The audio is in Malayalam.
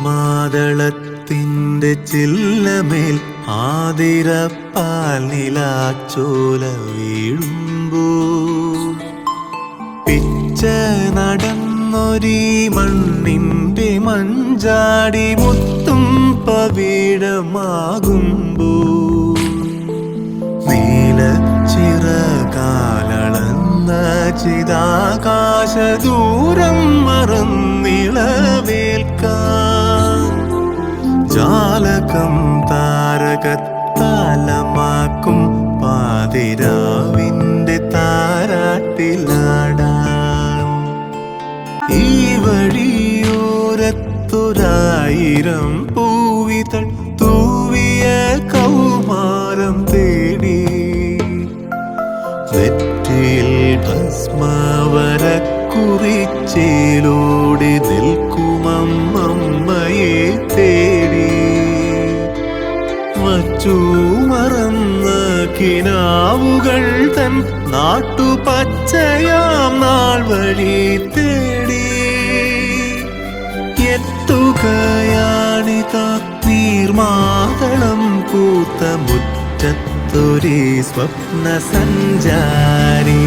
നീർമാതളത്തിന്റെ ചില്ലമേൽ ആതിരപ്പാൽ നിലാച്ചോല വീഴുമ്പോ. പിച്ച നടന്നൊരീ മണ്ണിന്റെ മഞ്ചാടി മുത്തും പവിഴമാകുമ്പോ നീല ചിറകാലളന്ന ചിതാകാശ ദൂരം ജാലകം താരകത്താലമാക്കും പാതിരാവിന്റെ താരാട്ടിലാടാൻ ഈ വഴിയോരത്തൊരായിരം പൂവിതൾ തൂവിയ കൗമാരം തേടി. നെറ്റിയിൽ ഭസ്മാവര കുറിച്ചേലോടി നിൽക്കുമമ്മയെ വച്ചു മറന്ന കിനാവുകൾ തൻ നാട്ടുപച്ചയാം നാൾ വഴി തേടി എത്തുകയാണിത നീർമാതളം പൂത്ത മുറ്റത്തൊരേ സ്വപ്ന സഞ്ചാരി